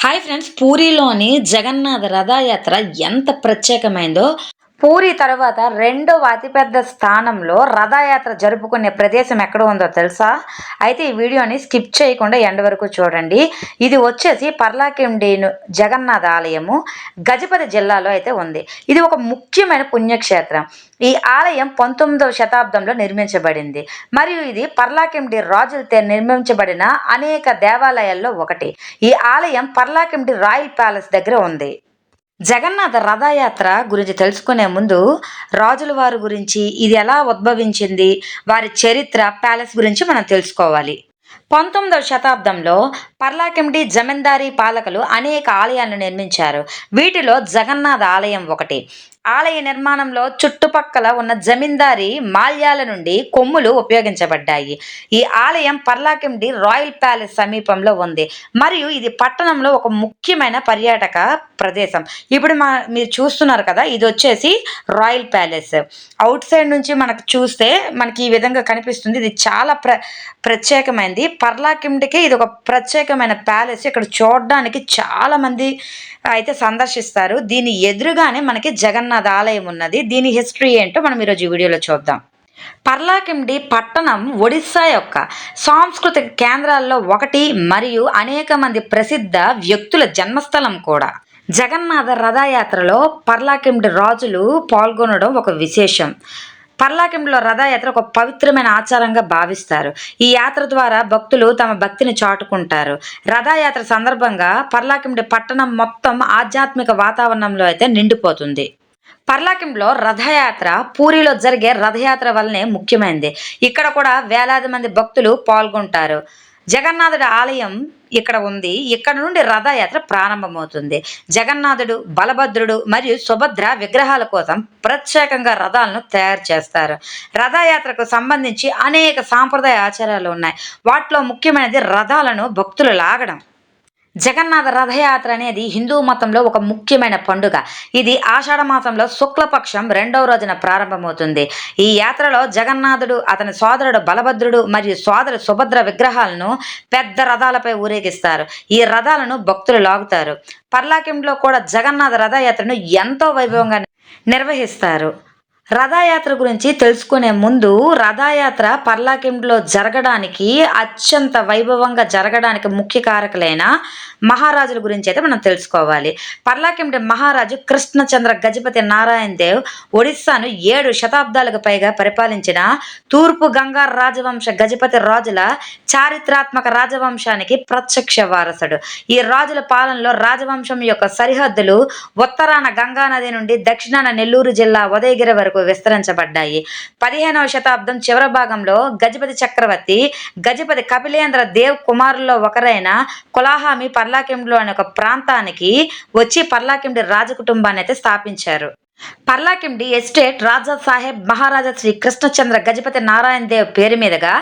Hi friends పూరిలోని జగన్నాథ రథయాత్ర ఎంత ప్రత్యేకమైందో పూరి తర్వాత రెండవ అతిపెద్ద స్థానంలో రథయాత్ర జరుపుకునే ప్రదేశం ఎక్కడ ఉందో తెలుసా? అయితే ఈ వీడియోని స్కిప్ చేయకుండా ఎండ వరకు చూడండి. ఇది వచ్చేసి పర్లాకిండేను జగన్నాథ ఆలయము గజపతి జిల్లాలో అయితే ఉంది. ఇది ఒక ముఖ్యమైన పుణ్యక్షేత్రం. ఈ ఆలయం పంతొమ్మిదవ శతాబ్దంలో నిర్మించబడింది. మరియు ఇది పర్లాకిండి రాజులతో నిర్మించబడిన అనేక దేవాలయాల్లో ఒకటి. ఈ ఆలయం పర్లాకిండి రాయల్ ప్యాలెస్ దగ్గర ఉంది. జగన్నాథ రథయాత్ర గురించి తెలుసుకునే ముందు రాజుల వారి గురించి ఇది ఎలా ఉద్భవించింది వారి చరిత్ర ప్యాలెస్ గురించి మనం తెలుసుకోవాలి. పంతొమ్మిదవ శతాబ్దంలో పర్లాకిండి జమీందారీ పాలకులు అనేక ఆలయాలను నిర్మించారు. వీటిలో జగన్నాథ ఆలయం ఒకటి. ఆలయ నిర్మాణంలో చుట్టుపక్కల ఉన్న జమీందారీ మాల్యాల నుండి కొమ్ములు ఉపయోగించబడ్డాయి. ఈ ఆలయం పర్లాకిండి రాయల్ ప్యాలెస్ సమీపంలో ఉంది. మరియు ఇది పట్టణంలో ఒక ముఖ్యమైన పర్యాటక ప్రదేశం. ఇప్పుడు మా మీరు చూస్తున్నారు కదా ఇది వచ్చేసి రాయల్ ప్యాలెస్. అవుట్ సైడ్ నుంచి మనకు చూస్తే మనకి ఈ విధంగా కనిపిస్తుంది. ఇది చాలా ప్ర ప్రత్యేకమైనది పర్లాకిండికి ఇది ఒక ప్రత్యేకమైన ప్యాలెస్. ఇక్కడ చూడడానికి చాలామంది అయితే సందర్శిస్తారు. దీని ఎదురుగానే మనకి జగన్నాథ ఆలయం ఉన్నది. దీని హిస్టరీ ఏంటో మనం ఈరోజు ఈ వీడియోలో చూద్దాం. పర్లాకిండి పట్టణం ఒడిస్సా యొక్క సాంస్కృతిక కేంద్రాల్లో ఒకటి మరియు అనేక మంది ప్రసిద్ధ వ్యక్తుల జన్మస్థలం కూడా. జగన్నాథ రథయాత్రలో పర్లాకిండి రాజులు పాల్గొనడం ఒక విశేషం. పర్లాకిండిలో రథయాత్ర ఒక పవిత్రమైన ఆచారంగా భావిస్తారు. ఈ యాత్ర ద్వారా భక్తులు తమ భక్తిని చాటుకుంటారు. రథయాత్ర సందర్భంగా పర్లాకిండి పట్టణం మొత్తం ఆధ్యాత్మిక వాతావరణంలో అయితే నిండిపోతుంది. పర్లాకింలో రథయాత్ర పూరిలో జరిగే రథయాత్ర వల్లనే ముఖ్యమైనది ఇక్కడ కూడా వేలాది మంది భక్తులు పాల్గొంటారు. జగన్నాథుడి ఆలయం ఇక్కడ ఉంది. ఇక్కడ నుండి రథయాత్ర ప్రారంభమవుతుంది. జగన్నాథుడు బలభద్రుడు మరియు సుభద్ర విగ్రహాల కోసం ప్రత్యేకంగా రథాలను తయారు చేస్తారు. రథయాత్రకు సంబంధించి అనేక సాంప్రదాయ ఆచారాలు ఉన్నాయి. వాటిలో ముఖ్యమైనది రథాలను భక్తులు లాగడం. జగన్నాథ రథయాత్ర అనేది హిందూ మతంలో ఒక ముఖ్యమైన పండుగ. ఇది ఆషాఢ మాసంలో శుక్లపక్షం రెండవ రోజున ప్రారంభమవుతుంది. ఈ యాత్రలో జగన్నాథుడు అతని సోదరుడు బలభద్రుడు మరియు సోదరు సుభద్ర విగ్రహాలను పెద్ద రథాలపై ఊరేగిస్తారు. ఈ రథాలను భక్తులు లాగుతారు. పర్లాకింలో కూడా జగన్నాథ రథయాత్రను ఎంతో వైభవంగా నిర్వహిస్తారు. రథయాత్ర గురించి తెలుసుకునే ముందు రథయాత్ర పర్లాకింలో జరగడానికి అత్యంత వైభవంగా జరగడానికి ముఖ్య కారకులైన మహారాజుల గురించి అయితే మనం తెలుసుకోవాలి. పర్లాకిండి మహారాజు కృష్ణచంద్ర గజపతి నారాయణ దేవ్ ఒడిస్సాను ఏడు శతాబ్దాలకు పైగా పరిపాలించిన తూర్పు గంగా రాజవంశ గజపతి రాజుల చారిత్రాత్మక రాజవంశానికి ప్రత్యక్ష వారసుడు. ఈ రాజుల పాలనలో రాజవంశం యొక్క సరిహద్దులు ఉత్తరాన గంగా నది నుండి దక్షిణాన నెల్లూరు జిల్లా ఉదయగిరి వరకు విస్తరించబడ్డాయి. పదిహేనవ శతాబ్దం చివరి భాగంలో గజపతి చక్రవర్తి గజపతి కపిలేంద్ర దేవ్ కుమారుల్లో ఒకరైన కులాహామి పర్లాకిండ్లో అనే ఒక ప్రాంతానికి వచ్చి పర్లాకిండి రాజకుటుంబాన్ని అయితే స్థాపించారు. పర్లాకిండి ఎస్టేట్ రాజా సాహెబ్ మహారాజా శ్రీ కృష్ణచంద్ర గజపతి నారాయణ దేవ్ పేరు మీదుగా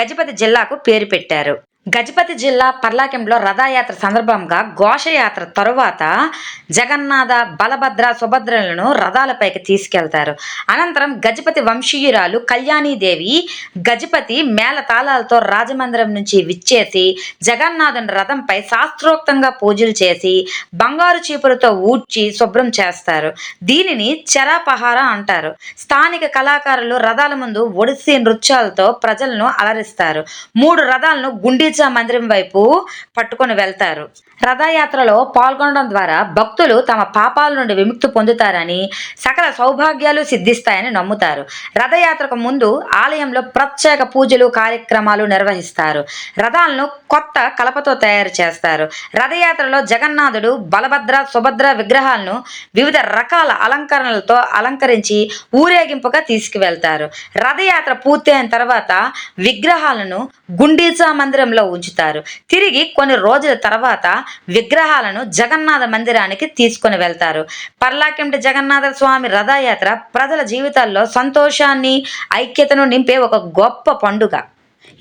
గజపతి జిల్లాకు పేరు పెట్టారు. గజపతి జిల్లా పర్లాకెంలో రథయాత్ర సందర్భంగా ఘోషయాత్ర తరువాత జగన్నాథ బలభద్ర సుభద్రలను రథాలపైకి తీసుకెళ్తారు. అనంతరం గజపతి వంశీయురాలు కళ్యాణీదేవి గజపతి మేళ తాళాలతో రాజమందిరం నుంచి విచ్చేసి జగన్నాథుని రథంపై శాస్త్రోక్తంగా పూజలు చేసి బంగారు చీపులతో ఊడ్చి శుభ్రం చేస్తారు. దీనిని చెరాపహార అంటారు. స్థానిక కళాకారులు రథాల ముందు ఒడిస్సీ నృత్యాలతో ప్రజలను అలరిస్తారు. మూడు రథాలను గుండీ గిరిజా మందిరం వైపు పట్టుకొని వెళ్తారు. రథయాత్రలో పాల్గొనడం ద్వారా భక్తులు తమ పాపాల నుండి విముక్తి పొందుతారని సకల సౌభాగ్యాలు సిద్ధిస్తాయని నమ్ముతారు. రథయాత్రకు ముందు ఆలయంలో ప్రత్యేక పూజలు కార్యక్రమాలు నిర్వహిస్తారు. రథాలను కొత్త కలపతో తయారు చేస్తారు. రథయాత్రలో జగన్నాథుడు బలభద్ర సుభద్ర విగ్రహాలను వివిధ రకాల అలంకరణలతో అలంకరించి ఊరేగింపుగా తీసుకువెళ్తారు. రథయాత్ర పూర్తయిన తర్వాత విగ్రహాలను గుండీచా మందిరంలో ఉంచుతారు. తిరిగి కొన్ని రోజుల తర్వాత విగ్రహాలను జగన్నాథ మందిరానికి తీసుకొని వెళ్తారు. పర్లాకెంటి జగన్నాథ స్వామి రథయాత్ర ప్రజల జీవితాల్లో సంతోషాన్ని ఐక్యతను నింపే ఒక గొప్ప పండుగ.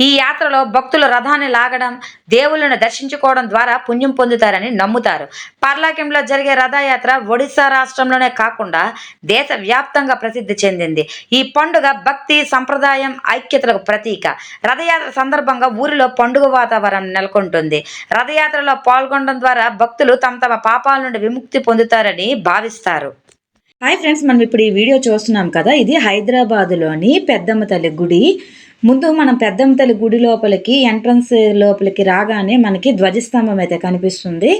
ఈ యాత్రలో భక్తులు రథాన్ని లాగడం దేవుళ్ళను దర్శించుకోవడం ద్వారా పుణ్యం పొందుతారని నమ్ముతారు. పర్లాకెంలో జరిగే రథయాత్ర ఒడిశా రాష్ట్రంలోనే కాకుండా దేశవ్యాప్తంగా ప్రసిద్ధి చెందింది. ఈ పండుగ భక్తి సంప్రదాయం ఐక్యతలకు ప్రతీక. రథయాత్ర సందర్భంగా ఊరిలో పండుగ వాతావరణం నెలకొంటుంది. రథయాత్రలో పాల్గొనడం ద్వారా భక్తులు తమ తమ పాపాల నుండి విముక్తి పొందుతారని భావిస్తారు. హాయ్ ఫ్రెండ్స్ మనం ఇప్పుడు ఈ వీడియో చూస్తున్నాం కదా. ఇది హైదరాబాదులోని పెద్దమ్మ తల్లి గుడి. ముందు మనం పెద్దంతల గుడి లోపలికి ఎంట్రన్స్ లోపలికి రాగానే మనకి ధ్వజస్తంభం అయితే కనిపిస్తుంది.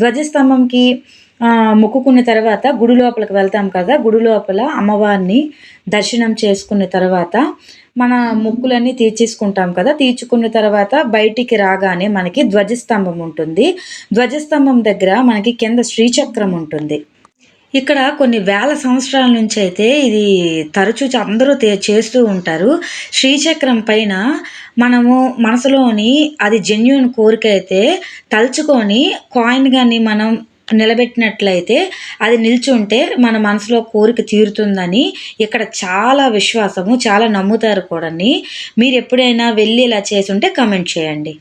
ధ్వజస్తంభంకి మొక్కుకున్న తర్వాత గుడి లోపలికి వెళ్తాం కదా గుడి లోపల అమ్మవారిని దర్శనం చేసుకున్న తర్వాత మన మొక్కులన్నీ తీర్చేసుకుంటాం కదా తీర్చుకున్న తర్వాత బయటికి రాగానే మనకి ధ్వజస్తంభం ఉంటుంది. ధ్వజస్తంభం దగ్గర మనకి కింద శ్రీచక్రం ఉంటుంది. ఇక్కడ కొన్ని వేల సంవత్సరాల నుంచి అయితే ఇది తరచూ అందరూ చేస్తూ ఉంటారు. శ్రీచక్రం పైన మనము మనసులోని అది జెన్యున్ కోరిక అయితే తలుచుకొని కాయిన్ కానీ మనం నిలబెట్టినట్లయితే అది నిల్చుంటే మన మనసులో కోరిక తీరుతుందని ఇక్కడ చాలా విశ్వాసము చాలా నమ్ముతారు కూడాని మీరు ఎప్పుడైనా వెళ్ళి ఇలా చేసి ఉంటే కమెంట్ చేయండి.